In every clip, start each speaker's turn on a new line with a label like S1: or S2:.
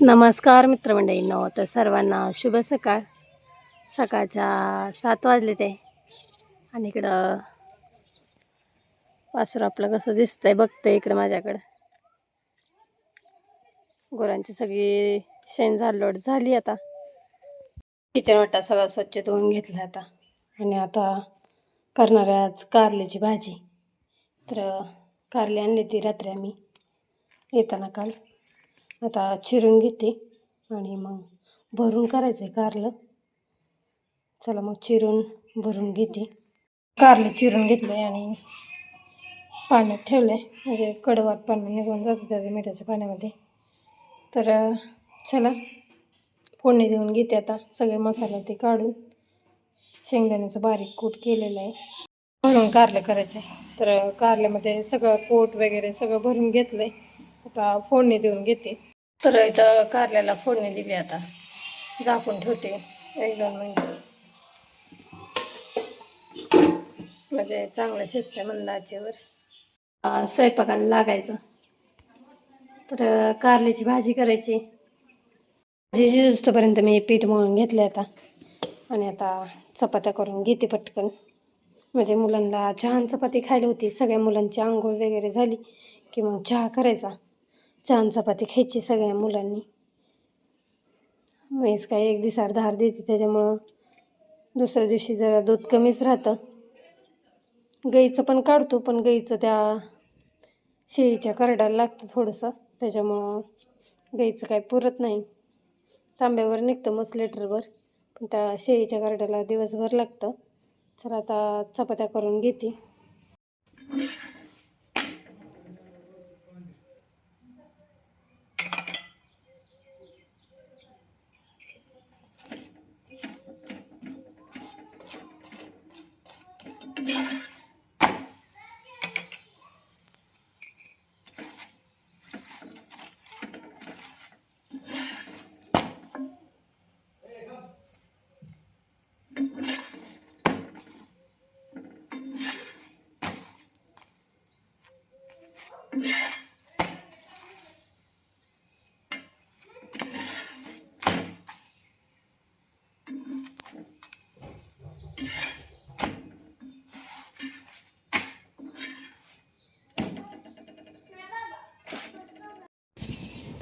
S1: नमस्कार मित्रमंडळींनो तर सर्वांना शुभ सकाळ. सकाळच्या सात वाजले ते. आणि इकडं वासरू आपलं कसं दिसतंय बघतंय इकडं माझ्याकडं. गुरांची सगळी शेण झालोट झाली आता. किचन वाटा सगळं स्वच्छ धुवून घेतला आता. आणि आता करणार आहे आज कारल्याची भाजी. तर कारले आणली ती रात्री आम्ही येताना काल. आता चिरून घेते आणि मग भरून करायचं आहे कारलं. चला मग चिरून भरून घेते. कारलं चिरून घेतलं आहे आणि पाण्यात ठेवलं आहे म्हणजे कडवात पाणी निघून जातो त्याच्या मिठाच्या पाण्यामध्ये. तर चला फोडणी देऊन घेते आता. सगळे मसाले ते काढून. शेंगदाण्याचं बारीक कूट केलेलं आहे. भरून कारलं करायचं आहे तर कारल्यामध्ये सगळं कोट वगैरे सगळं भरून घेतलं आहे आता फोडणी देऊन घेते. तर इथं कारल्याला फोडणी दिली आता. झाकून ठेवते. एक दोन मिनटं. म्हणजे चांगलं शिजते मंद स्वयंपाकाला लागायचं. तर कारल्याची भाजी करायची. भाजी शिजतोपर्यंत मी पीठ मळून घेतले आता. आणि आता चपात्या करून घेते पटकन. म्हणजे मुलांना छान चपाती खायला होती. सगळ्या मुलांची आंघोळ वगैरे झाली की मग चहा करायचा. छान चपाती खायची सगळ्या मुलांनी. म्हैस काय एक दिवसार धार देते. त्याच्यामुळं दुसऱ्या दिवशी जरा दूध कमीच राहतं. गाईचं पण काढतो पण गाईचं त्या शेळीच्या करडाला लागतं थोडंसं. त्याच्यामुळं गाईचं काय पुरत नाही. तांब्यावर निघतं मस्त लिटरभर. पण त्या शेळीच्या गरड्याला दिवसभर लागतं. चला आता चपात्या करून घेते.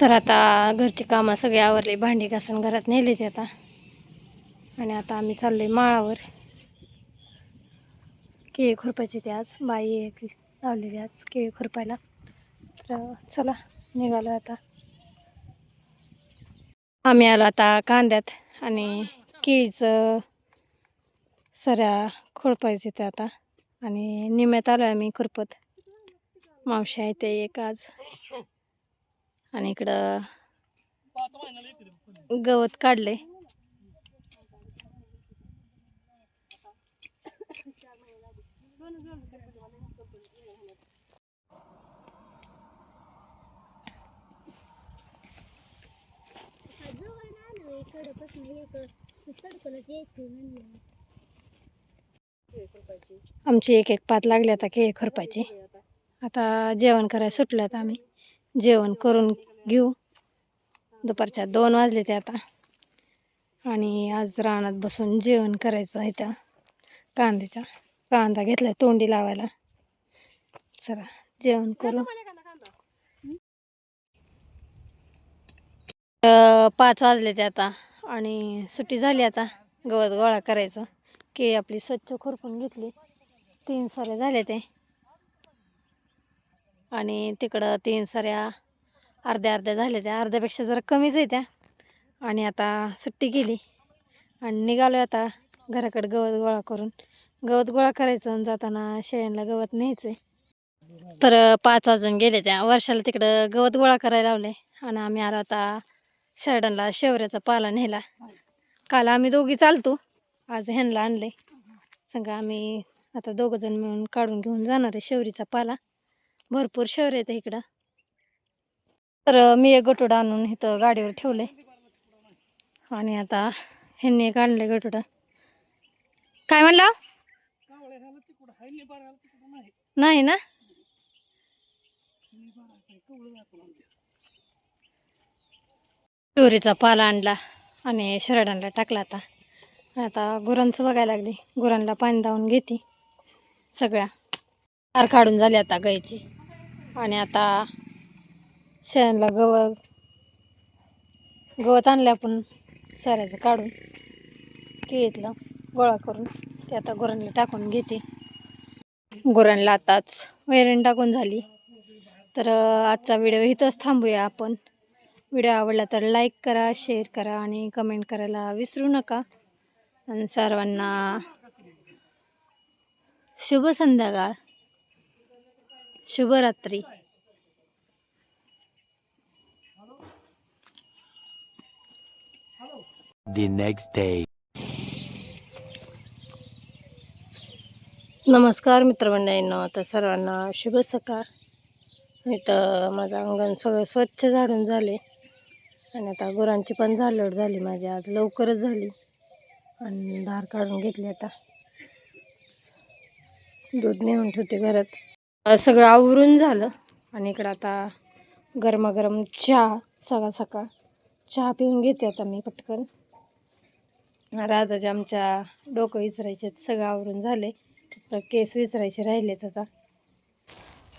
S1: तर आता घरची कामं सगळी आवरली भांडी घासून घरात नेली ते आता. आणि आता आम्ही चाललोय माळावर. केळी खुरपायची ते आज बाई लावलेली आज केळी खुरपायला. तर चला निघालो आता. आम्ही आलो आता कांद्यात आणि केळीचं सऱ्या खुरपायचे ते आता. आणि निम्यात आलो आम्ही खुरपत. मावशी आहे ते एक आज. आणि इकडं गवत काढले आमची एक एक पात लागली आता केळी खुरपायची. आता जेवण करायला सुटलं आता आम्ही. जेवण करून घेऊ. दुपारच्या दोन वाजले ते आता. आणि आज रानात बसून जेवण करायचं आहे त्या कांद्याच्या. कांदा घेतलाय तोंडी लावायला. चला जेवण करू. पाच वाजले ते आता आणि सुट्टी झाली आता. गवत गोळा करायचं. की आपली स्वच्छ खुरपून घेतली. तीन सारे झाले ते आणि तिकडं तीन साऱ्या अर्ध्या अर्ध्या झाल्या त्या. अर्ध्यापेक्षा जरा कमीच आहे त्या. आणि आता सुट्टी केली आणि निघालो आता घराकडे गवत गोळा करून. गवत गोळा करायचं आणि जाताना शेळ्यांना गवत न्यायचं तर पाच वाजून गेले त्या. वर्षाला तिकडं गवत गोळा करायला लावले आणि आम्ही आलो आता शेरडांना शेवऱ्याचा पाला नेला काल आम्ही दोघी चालतो. आज ह्यांना आणले सांगा आम्ही आता दोघंजण मिळून काढून घेऊन जाणार आहे शेवरीचा पाला. भरपूर शहर येतं इकडं. तर मी एक गटोडा आणून इथं गाडीवर ठेवले आणि आता ह्यांनी एक आणलं गटोडा. काय म्हणला?
S2: नाही
S1: ना?
S2: निबार
S1: पाला आणला आणि शरडांना टाकला आता. आता गुरांचं बघायला लागली. गुरांना पाणी धावून घेते. सगळ्या कार काढून झाली आता गायची आणि आता शेळ्यांना गवत गवत आणलं आपण साऱ्याचं काढून केळीतलं गोळा करून ते आता गुरांना टाकून घेते. गुरांना आताच वैरण टाकून झाली. तर आजचा व्हिडिओ इथंच थांबूया आपण. व्हिडिओ आवडला तर लाईक करा शेअर करा आणि कमेंट करायला विसरू नका. आणि सर्वांना शुभ संध्याकाळ. शुभरात्री.
S3: The next day.
S1: नमस्कार मित्रमंडळींनो तर सर्वांना शुभ सकाळ. इथं माझं अंगण सगळं स्वच्छ झाडून झाले आणि आता गुरांची पण झालड झाली माझी. आज लवकरच झाली. आणि धार काढून घेतली आता. दूध नेऊन ठेवते घरात. सगळं आवरून झालं. आणि इकडं आता गरमागरम चहा सकाळ सकाळ. चहा पिऊन घेते आता मी पटकन. राधाचे आमच्या डोकं विसरायचे सगळं आवरून झाले. फक्त केस विसरायचे राहिलेत आता.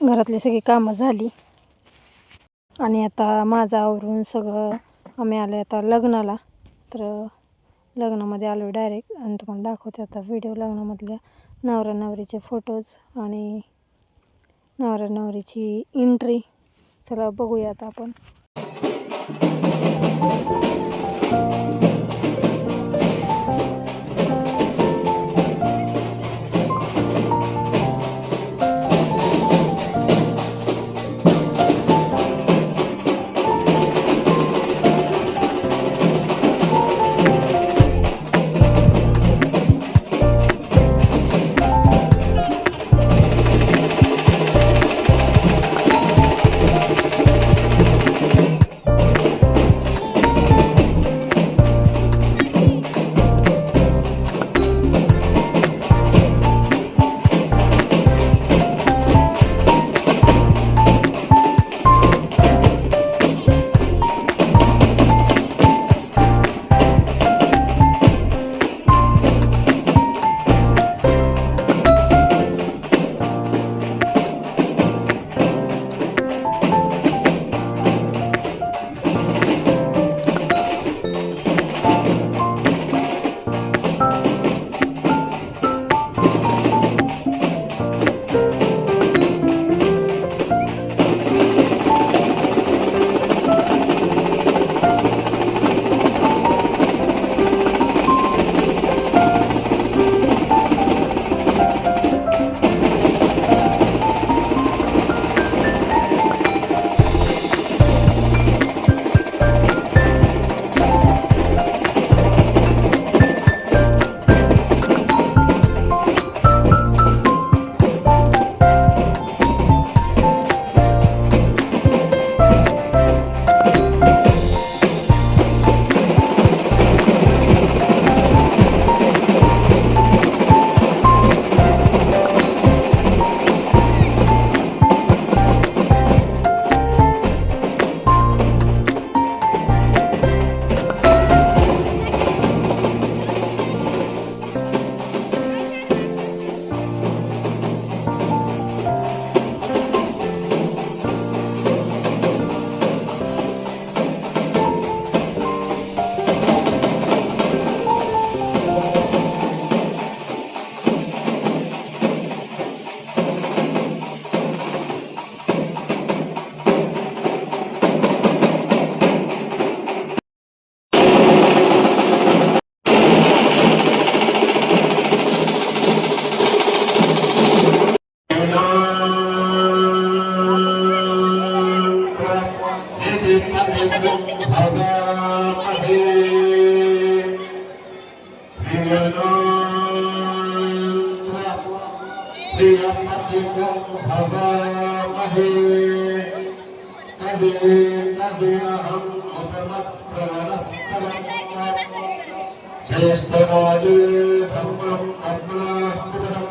S1: घरातली सगळी कामं झाली. आणि आता माझं आवरून सगळं आम्ही आलो आता लग्नाला. तर लग्नामध्ये आलो डायरेक्ट आणि तुम्हाला दाखवते आता व्हिडिओ लग्नामधल्या नवरा नवरीचे फोटोज आणि नवरा नवरीची एंट्री चला बघूया आता आपण.
S4: ज्येष्ठराजे ब्रह्मं ब्रह्मणास्ति ब्रह्म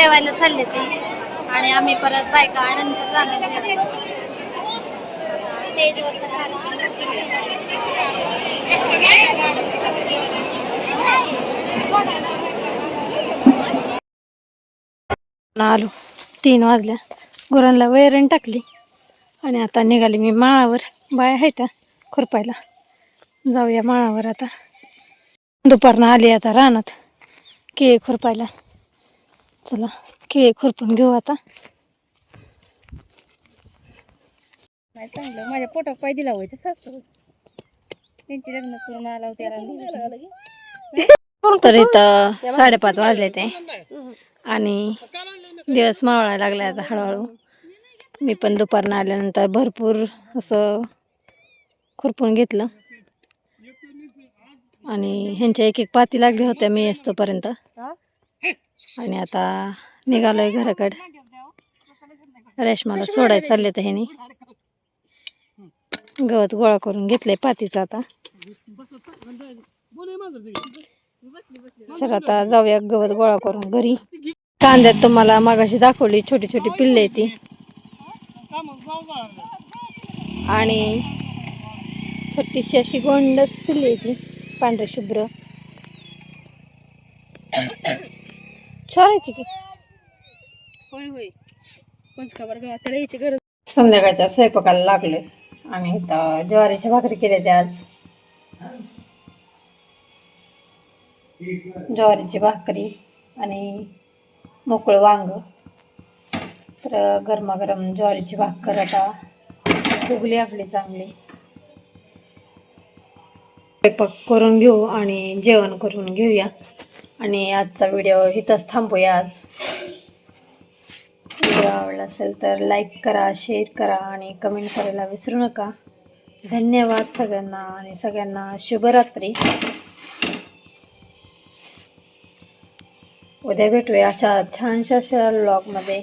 S1: जेवायला चालले ते. आणि आम्ही परत बायका नंतर जाणार स्टेजवरचा कार्यक्रम आलो. तीन वाजल्या. गुरांना वैरण टाकली. आणि आता निघाली मी माळावर. बाया आहे त्या खुरपायला. जाऊया माळावर आता. दुपारनं आली आता रानात. के खुरपायला. चला केळी खुरपून घेऊ आता.
S4: नाही चांगलं. माझ्या पोटात पाय दिला होय तसं असतं त्यांची लग्न करून आला
S1: तर इथं साडेपाच वाजले ते. आणि दिवस मावळायला लागला आता हळूहळू. मी पण दुपारनं आल्यानंतर भरपूर असं खुरपून घेतलं. आणि ह्यांच्या एक एक पाती लागली होत्या मी येतोपर्यंत आणि आता निघालोय घराकडे. रेशमाला सोडायला चालले तर ह्यानी. गवत गोळा करून घेतलंय पातीचं आता. सर आता जाऊया गवत गोळा करून घरी. कांद्यात तुम्हाला मागाशी दाखवली छोटी छोटी पिल्ले ती. आणि छोटीशी अशी गोंडच पिल्ले ती पांढरे शुभ्र छोरायची की.
S4: होय होय. कोणच खबर त्याला यायची गरज.
S1: संध्याकाळच्या स्वयंपाकाला लागले. आणि इथं ज्वारीच्या भाकरी केल्या त्या आज. ज्वारीची भाकरी आणि मोकळं वांग. तर गरमागरम ज्वारीची भाकर आता फुगली आपली चांगली. स्वयंपाक करून घेऊ आणि जेवण करून घेऊया. आणि आजचा व्हिडिओ इथंच थांबूया आज. व्हिडिओ आवडला असेल तर लाईक करा शेअर करा आणि कमेंट करायला विसरू नका. धन्यवाद सगळ्यांना आणि सगळ्यांना शुभरात्री. उद्या भेटूया अशा छानशा अशा ब्लॉगमध्ये